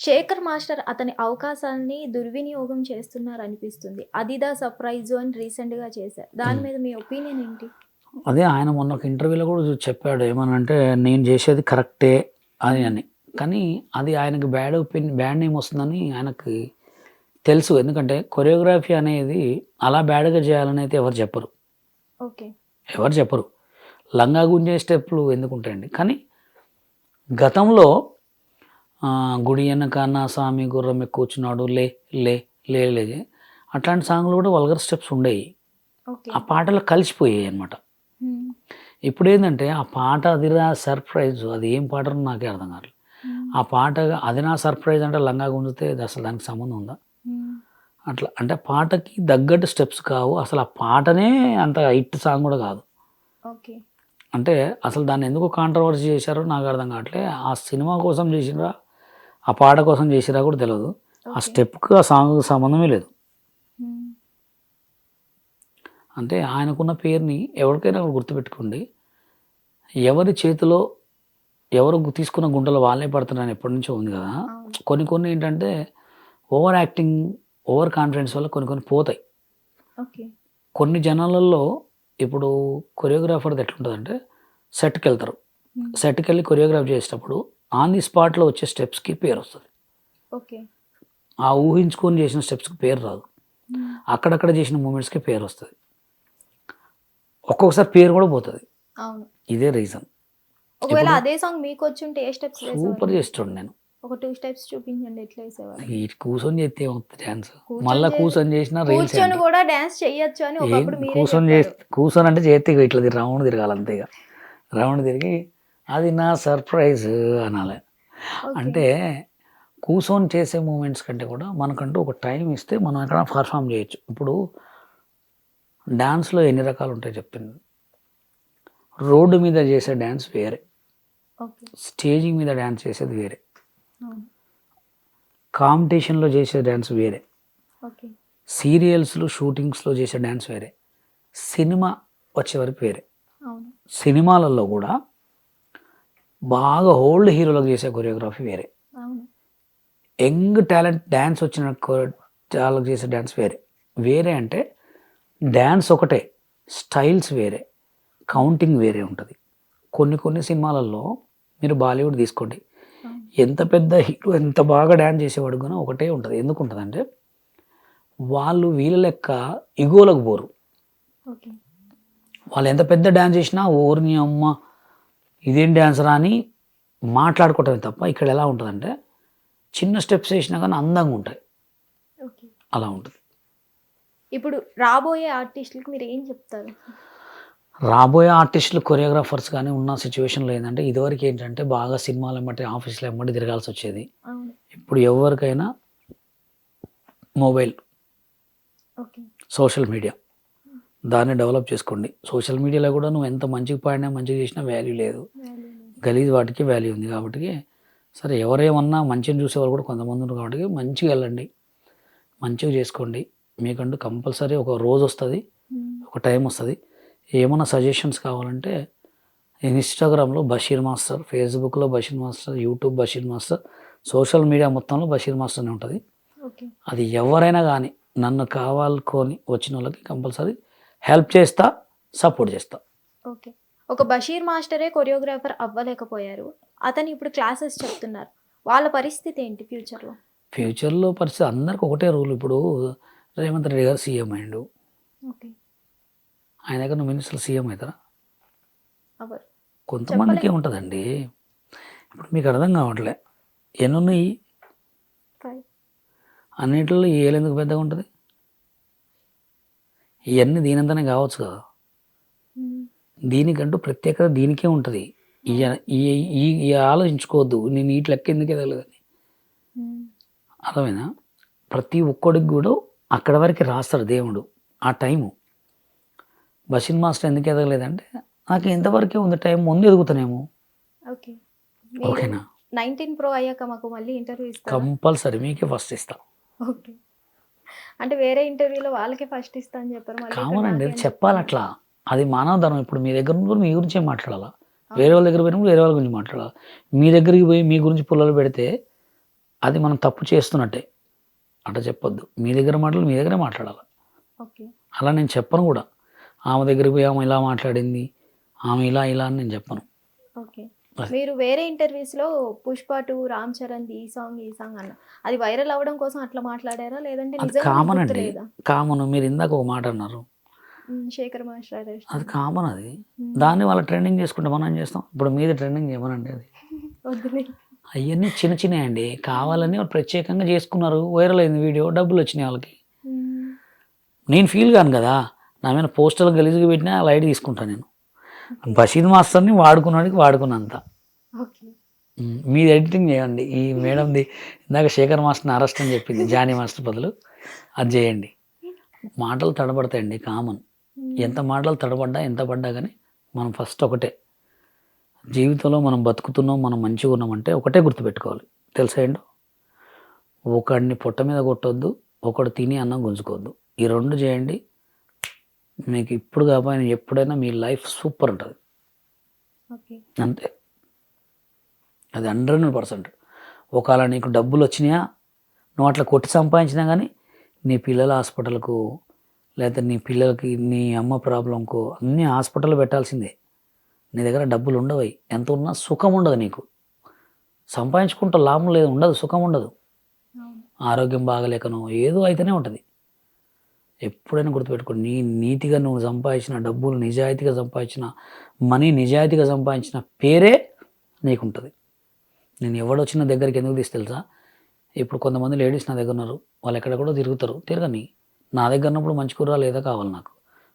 Shekhar master అతని అవకాశాన్ని దుర్వినియోగం చేస్తున్నారు అనిపిస్తుంది అదిదా సర్ప్రైజ్ అని రీసెంట్గా చేశారు. దాని మీద మీ ఒపీనియన్ ఏంటి? అదే ఆయన మొన్న ఒక ఇంటర్వ్యూలో కూడా చెప్పాడు. ఏమనంటే నేను చేసేది కరెక్టే అని అని. కానీ అది ఆయనకు బ్యాడ్ ఒపీనియన్ బ్యాడ్ నేమ్ వస్తుందని ఆయనకి తెలుసు. ఎందుకంటే కొరియోగ్రఫీ అనేది అలా బ్యాడ్గా చేయాలని అయితే ఎవరు చెప్పరు. ఓకే. ఎవరు చెప్పరు. లంగా గుంజే స్టెప్లు ఎందుకు ఉంటాయండి కానీ గతంలో గుడి వెనకన్న స్వామి గుర్రం మీద కూర్చున్నాడు లే లే లే లే. అట్లాంటి సాంగ్లు కూడా వల్గర్ స్టెప్స్ ఉండేవి ఆ పాటలు కలిసిపోయాయి అనమాట ఇప్పుడు ఏంటంటే ఆ పాట అది నా సర్ప్రైజ్. అది ఏం పాట నాకే అర్థం కాదు ఆ పాట అది నా సర్ప్రైజ్ అంటే లంగా గుంజితే అసలు దానికి సంబంధం ఉందా? అట్లా అంటే పాటకి తగ్గట్టు స్టెప్స్ కావు. అసలు ఆ పాటనే అంత హిట్ సాంగ్ కూడా కాదు. ఓకే. అంటే అసలు దాన్ని ఎందుకు కాంట్రవర్సీ చేశారో నాకు అర్థం కావట్లే. ఆ సినిమా కోసం చేసిరా ఆ పాట కోసం చేసిరా కూడా తెలియదు ఆ స్టెప్కి ఆ సాంగ్కి సంబంధమే లేదు. అంటే ఆయనకున్న పేరుని ఎవరికైనా గుర్తుపెట్టుకోండి. ఎవరి చేతిలో ఎవరు తీసుకున్న గుంటలో వాళ్ళే పడుతున్నారని ఎప్పటి నుంచో ఉంది కదా. కొన్ని కొన్ని ఏంటంటే ఓవర్ యాక్టింగ్ ఓవర్ కాన్ఫిడెన్స్ వల్ల కొన్ని కొన్ని పోతాయి. కొన్ని జనాలలో ఇప్పుడు కొరియోగ్రాఫర్ది ఎట్లుంటుందంటే సెట్కి వెళ్తారు సెట్కి వెళ్ళి కొరియోగ్రాఫ్ చేసేటప్పుడు ఆన్ ది స్పాట్లో వచ్చే స్టెప్స్కి పేరు వస్తుంది ఓకే. ఆ ఊహించుకొని చేసిన స్టెప్స్కి పేరు రాదు. అక్కడక్కడ చేసిన మూమెంట్స్కి పేరు వస్తుంది ఒక్కొక్కసారి పేరు కూడా పోతుంది. ఇదే రీజన్. ఒకవేళ అదే సాంగ్ మీకు వచ్చి ఉంటే ఏ స్టెప్స్ సూపర్ చేస్తుండే నేను. ఒక టూ స్టెప్స్ చూపించండి ఎట్లా వేసేవారు ఈ కూర్చొని చేస్తే డ్యాన్స్ కూర్చొని మళ్ళీ కూర్చొని చేసిన రీల్స్ కూడా డాన్స్ చెయ్యొచ్చు అని ఒకప్పుడు కూర్చొని. చేస్తే కూర్చొని అంటే చేస్తే ఇట్లా రౌండ్ తిరగాలి అంతే ఇక. రౌండ్ తిరిగి అది నా సర్ప్రైజ్ అనాలి. అంటే కూర్చొని చేసే మూమెంట్స్ కంటే కూడా మనకంటూ ఒక టైం ఇస్తే మనం ఎక్కడ పర్ఫామ్ చేయొచ్చు. ఇప్పుడు డ్యాన్స్లో ఎన్ని రకాలు ఉంటాయి చెప్పింది. రోడ్డు మీద చేసే డ్యాన్స్ వేరే. స్టేజింగ్ మీద డ్యాన్స్ చేసేది వేరే. కాంపిటీషన్లో చేసే డ్యాన్స్ వేరే. సీరియల్స్లో షూటింగ్స్లో చేసే డ్యాన్స్ వేరే. సినిమా వచ్చే వరకు వేరే. సినిమాలలో కూడా బాగా ఓల్డ్ హీరోలకు చేసే కొరియోగ్రఫీ వేరే. యంగ్ టాలెంట్ డ్యాన్స్ వచ్చిన వాళ్ళకి చేసే డ్యాన్స్ వేరే. వేరే అంటే డ్యాన్స్ ఒకటే స్టైల్స్ వేరే కౌంటింగ్ వేరే ఉంటుంది. కొన్ని కొన్ని సినిమాలలో మీరు బాలీవుడ్ తీసుకోండి. ఎంత పెద్ద హీరో ఎంత బాగా డ్యాన్స్ చేసేవాడు కూడా ఒకటే ఉంటుంది. ఎందుకు ఉంటుందంటే వాళ్ళు వీళ్ళ లెక్క ఇగోలకు పోరు. వాళ్ళు ఎంత పెద్ద డ్యాన్స్ చేసినా ఓరిని అమ్మ ఇదేం డ్యాన్స్ రా అని మాట్లాడుకోవటమే తప్ప ఇక్కడ ఎలా ఉంటుందంటే చిన్న స్టెప్స్ వేసినా కానీ అందంగా ఉంటాయి. ఓకే. అలా ఉంటుంది. ఇప్పుడు రాబోయే ఆర్టిస్టులకు మీరు ఏం చెప్తారు? రాబోయే ఆర్టిస్టులు కొరియోగ్రాఫర్స్ కానీ ఉన్న సిచ్యువేషన్లో ఏంటంటే ఇదివరకు ఏంటంటే బాగా సినిమాలు ఎమ్మటి ఆఫీస్లో ఎమ్మటి తిరగాల్సి వచ్చేది. ఇప్పుడు ఎవరికైనా మొబైల్ ఓకే. సోషల్ మీడియా దాన్ని డెవలప్ చేసుకోండి. సోషల్ మీడియాలో కూడా నువ్వు ఎంత మంచిగా పాడినా మంచిగా చేసినా వాల్యూ లేదు. గలీజ్ వాటికి వాల్యూ ఉంది కాబట్టి సరే ఎవరేమన్నా మంచిని చూసేవాళ్ళు కూడా కొంతమంది ఉన్నారు కాబట్టి మంచిగా వెళ్ళండి. మంచిగా చేసుకోండి. మీకంటూ కంపల్సరీ ఒక రోజు వస్తుంది ఒక టైం వస్తుంది. ఏమైనా సజెషన్స్ కావాలంటే ఇన్స్టాగ్రామ్లో బషీర్ మాస్టర్ ఫేస్బుక్లో Basheer master YouTube Basheer master social media మొత్తంలో బషీర్ మాస్టర్ అని ఉంటుంది అది ఎవరైనా కానీ నన్ను కావాలనుకొని వచ్చిన వాళ్ళకి కంపల్సరీ హెల్ప్ చేస్తా సపోర్ట్ చేస్తా. ఓకే. ఒక బషీర్ మాస్టరే కొరియోగ్రాఫర్ అవ్వలేకపోయారు. అతను ఇప్పుడు క్లాసెస్ చెప్తున్నారు. వాళ్ళ పరిస్థితి ఏంటి ఫ్యూచర్లో? ఫ్యూచర్లో పరిస్థితి అందరికి ఒకటే రూల్. ఇప్పుడు రేవంత్ రెడ్డి గారు సీఎం అయ్యిండు. ఓకే. ఆయన దగ్గర నువ్వు మినిస్టర్ సీఎం అవుతారా? కొంతమందికి ఉంటుందండి. ఇప్పుడు మీకు అర్థం కావట్లే. ఎన్నున్నాయి? అన్నింటిలో ఏలు ఎందుకు పెద్దగా ఉంటుంది? ఇవన్నీ దీనంతనే కావచ్చు కదా. దీనికంటూ ప్రత్యేకత దీనికే ఉంటుంది. ఈ ఆలోచించుకోవద్దు. నేను ఈ లెక్క ఎందుకు ఎదగలేదని. అర్థమైనా ప్రతి ఒక్కడికి కూడా అక్కడ వరకు రాస్తాడు దేవుడు. ఆ టైము. బషీర్ మాస్టర్ ఎందుకు ఎదగలేదంటే నాకు ఎంతవరకే ఉంది టైం ముందు ఎదుగుతానేమో. ఓకే. ఓకేనా? నైన్టీన్ ప్రో అయ్యాక మాకు మళ్ళీ ఇంటర్వ్యూ కంపల్సరీ మీకే ఫస్ట్ ఇస్తా. ఓకే. అంటే వేరే ఇంటర్వ్యూలో వాళ్ళకే ఫస్ట్ ఇస్తా అని చెప్పారు కామన్ అండి చెప్పాలి అట్లా అది మానవ ధర్మం ఇప్పుడు మీ దగ్గర ఉన్నప్పుడు మీ గురించే మాట్లాడాలా? వేరే వాళ్ళ దగ్గర పోయినప్పుడు వేరే వాళ్ళ గురించి మాట్లాడాలి? మీ దగ్గరికి పోయి మీ గురించి పుల్లలు పెడితే అది మనం తప్పు చేస్తున్నట్టే. అట్లా చెప్పొద్దు. మీ దగ్గర మాటలు మీ దగ్గరే మాట్లాడాలి? ఓకే. అలా నేను చెప్పను కూడా. ఆమె దగ్గరికి పోయి ఆమె ఇలా మాట్లాడింది ఆమె ఇలా ఇలా అని నేను చెప్పను. మీరు వేరే ఇంటర్వ్యూస్లో పుష్ప టూ రామ్ చరణ్ ఈ సాంగ్ ఈ సాంగ్ అన్న. అది వైరల్ అవ్వడం కోసం అట్లా మాట్లాడారా? లేదంటే కామన్ అండి? కామన్. మీరు ఇందాక ఒక మాట అన్నారు. శేఖర్ మాస్టర్. అది కామన్ అది. దాన్ని వాళ్ళ ట్రెండింగ్ చేసుకుంటే మనం చేస్తాం? ఇప్పుడు మీద ట్రెండింగ్ చేయమనండి అది. అవన్నీ చిన్న చిన్నవి అండి కావాలని వాళ్ళు ప్రత్యేకంగా చేసుకున్నారు. వైరల్ అయింది వీడియో. డబ్బులు వచ్చినాయి వాళ్ళకి. నేను ఫీల్ కాను కదా. నా మీద పోస్టర్లు గలీజ్గా పెట్టినా లైట్ తీసుకుంటాను నేను. బషీద్ మాస్టర్ని వాడుకున్నాడికి వాడుకున్నంత. మీది ఎడిటింగ్ చేయండి. ఈ మేడంది ఇందాక శేఖర్ మాస్టర్ని అరెస్ట్ అని చెప్పింది జానీ మాస్టర్ బదులు. అది చేయండి. మాటలు తడబడతాయండి కామన్. ఎంత మాటలు తడబడ్డా ఎంత పడ్డా కానీ మనం ఫస్ట్ ఒకటే. జీవితంలో మనం బతుకుతున్నాం మనం మంచిగా ఉన్నామంటే ఒకటే గుర్తుపెట్టుకోవాలి. తెలుసా ఏంటో? ఒకడిని పొట్ట మీద కొట్టొద్దు ఒకడు తిని అన్నం గుంజుకోవద్దు. ఈ రెండు చేయండి. మీకు ఇప్పుడు కాకపోయినా ఎప్పుడైనా మీ లైఫ్ సూపర్ ఉంటుంది. అంతే. అది హండ్రెడ్ పర్సెంట్ ఒకవేళ నీకు డబ్బులు వచ్చినాయా నువ్వు అట్లా కొట్టి సంపాదించినా కానీ నీ పిల్లల హాస్పిటల్కు లేకపోతే నీ పిల్లలకి నీ అమ్మ ప్రాబ్లంకు అన్నీ హాస్పిటల్ పెట్టాల్సిందే. నీ దగ్గర డబ్బులు ఉండవు. ఎంత ఉన్నా సుఖం ఉండదు నీకు. సంపాదించుకుంటా లాభం లేదు ఉండదు సుఖం ఉండదు. ఆరోగ్యం బాగలేకనో ఏదో అయితేనే ఉంటుంది. ఎప్పుడైనా గుర్తుపెట్టుకో నీ నీతిగా నువ్వు సంపాదించిన డబ్బులు నిజాయితీగా సంపాదించిన మనీ నిజాయితీగా సంపాదించిన పేరే నీకుంటుంది. నేను ఎవడొచ్చిన దగ్గరికి ఎందుకు తీసి తెలుసా ఇప్పుడు కొంతమంది లేడీస్ నా దగ్గర ఉన్నారు వాళ్ళు ఎక్కడెక్కడో తిరుగుతారు. తిరగని. నా దగ్గర ఉన్నప్పుడు మంచి కూర లేదా కావాలి నాకు.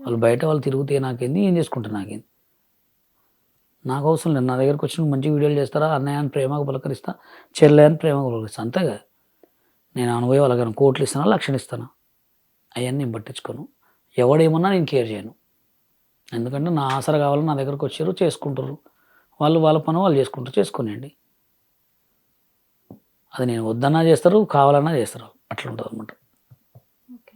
వాళ్ళు బయట వాళ్ళు తిరిగితే నాకేంది? ఏం చేసుకుంటారు నాకేంది? నాకు అవసరం లేదు. నా దగ్గరకు వచ్చిన మంచి వీడియోలు చేస్తారా? అన్నయ్య అని ప్రేమకు పలకరిస్తా. చెల్లె అని ప్రేమకు పలకరిస్తా. అంతేగా నేను అనుభవం వాళ్ళకి కోట్లు ఇస్తానా? లక్షలు ఇస్తానా? అవన్నీ నేను పట్టించుకోను. ఎవడేమన్నా నేను కేర్ చేయను. ఎందుకంటే నా ఆసర కావాలని నా దగ్గరకు వచ్చారు. చేసుకుంటారు వాళ్ళు వాళ్ళ పని వాళ్ళు చేసుకుంటారు. చేసుకోనండి అది నేను వద్దన్నా చేస్తారు కావాలన్నా చేస్తారు. అట్లా ఉంటుంది అనమాట ఓకే.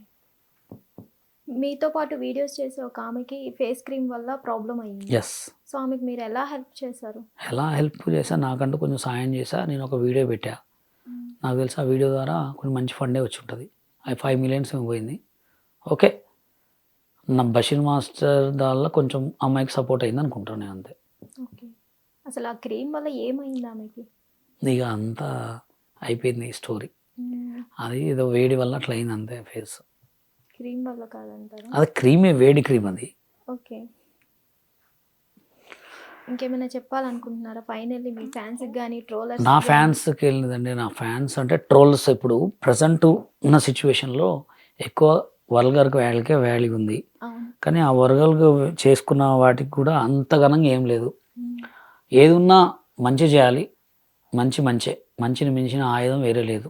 మీతో పాటు వీడియోస్ చేసే ఒక ఆమెకి ఫేస్ క్రీమ్ వల్ల ప్రాబ్లం అయ్యింది. ఎస్ సో ఆమెకు మీరు ఎలా హెల్ప్ చేశారు? ఎలా హెల్ప్ చేసా నాకంటూ కొంచెం సాయం చేసా నేను ఒక వీడియో పెట్టా. నాకు తెలిసి ఆ వీడియో ద్వారా కొంచెం మంచి ఫండే వచ్చి ఉంటుంది అది ఫైవ్ మిలియన్స్ పోయింది. ఓకే. నా బషీర్ మాస్టర్ దానిలో కొంచెం అమ్మాయికి సపోర్ట్ అయింది అనుకుంటాను నేను అంతే. ఓకే. అసలు ఆ క్రీమ్ వల్ల ఏమైంది ఆమెకి? ఇక అంతా అయిపోయింది ఈ స్టోరీ. అది ఏదో వేడి వల్ల అట్లా అయింది అంతే ఫేస్. క్రీమ్ వల్ల కాదంటారా? అది క్రీమే వేడి క్రీమ్ అది. ఓకే. ఇంకేమైనా చెప్పాలనుకుంటున్నారా? ఫైనల్లీ మీ ఫ్యాన్స్ కానీ ట్రోలర్స్ నా ఫ్యాన్స్కి వెళ్ళిందండి నా ఫ్యాన్స్ అంటే ట్రోల్స్ ఇప్పుడు ప్రజెంట్ ఉన్న సిచ్యువేషన్లో ఎక్కువ వల్గర్కి వాల్యూకే వాల్యూ ఉంది. కానీ ఆ వర్గాలకు చేసుకున్న వాటికి కూడా అంత ఘనంగా ఏం లేదు. ఉమ్, ఏది ఉన్నా మంచి చేయాలి మంచి మంచే. మంచిని మించిన ఆయుధం వేరే లేదు.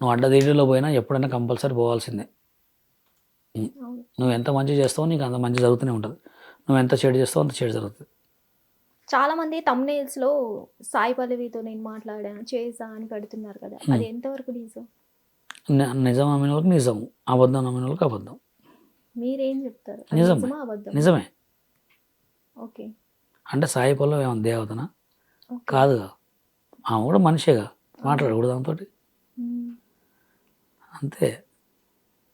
నువ్వు అడ్డదీడిలో పోయినా ఎప్పుడైనా కంపల్సరీ పోవాల్సిందే. నువ్వు ఎంత మంచి చేస్తావో నీకు అంత మంచి జరుగుతూనే ఉంటుంది. నువ్వు ఎంత చెడు చేస్తావో అంత చెడు జరుగుతుంది. చాలా మంది thumbnails లో సాయి పల్లవితో నేను మాట్లాడాను చేసా అని పెడుతున్నారు కదా. అది ఎంతవరకు నిజం? నిజం అమ్మిన వాళ్ళకి నిజం అబద్ధం అమ్మిన వాళ్ళకి అబద్ధం. మీరేం చెప్తారు? నిజమే. నిజమా ఓకే. అంటే సాయి పల్లవి ఏమన్నా దేవతనా? ఓకే. ఆమె కూడా మనిషేగా మాట్లాడకూడదు దాంతో. అంతే.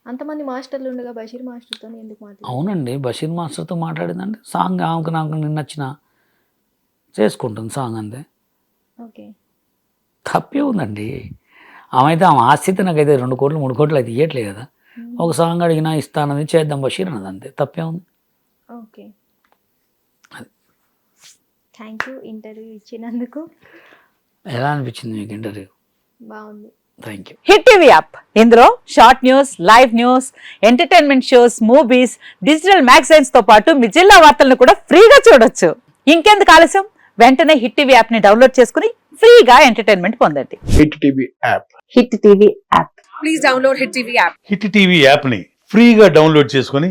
అంతమంది మాస్టర్లు ఉండగా బషీర్ మాస్టర్తో ఎందుకు మాట్లాడారు? అవునండి బషీర్ మాస్టర్తో మాట్లాడిందంటే సాంగ్ ఆమెకు నాకు నిన్న నచ్చిన చేసుకుంటుంది సాంగ్ అంతే. ఓకే. తప్పే ఉందండి. ఆమె అయితే ఆమె ఆస్తి నాకైతే రెండు కోట్లు మూడు కోట్లు అయితే ఇవ్వట్లేదు కదా. ఒక సాంగ్ అడిగినా ఇస్తానది చేద్దాం బషీర్ అన్నది అంతే తప్పే ఉంది. ఓకే. థ్యాంక్ యూ ఇంటర్వ్యూ ఇచ్చినందుకు. ఎలా అనిపించింది మీకు ఇంటర్వ్యూ? బాగుంది. Thank you hit TV app. ఇందులో short news live news entertainment shows movies digital మ్యాగజైన్స్తో పాటు మీ జిల్లా వార్తలను కూడా ఫ్రీగా చూడొచ్చు. ఇంకెందుకు ఆలస్యం? వెంటనే హిట్ టీవీ యాప్ని డౌన్లోడ్ చేసుకుని ఫ్రీగా ఎంటర్టైన్మెంట్ పొందండి. Hit TV app. Hit TV app. Hit TV యాప్ని ఫ్రీగా డౌన్లోడ్ చేసుకొని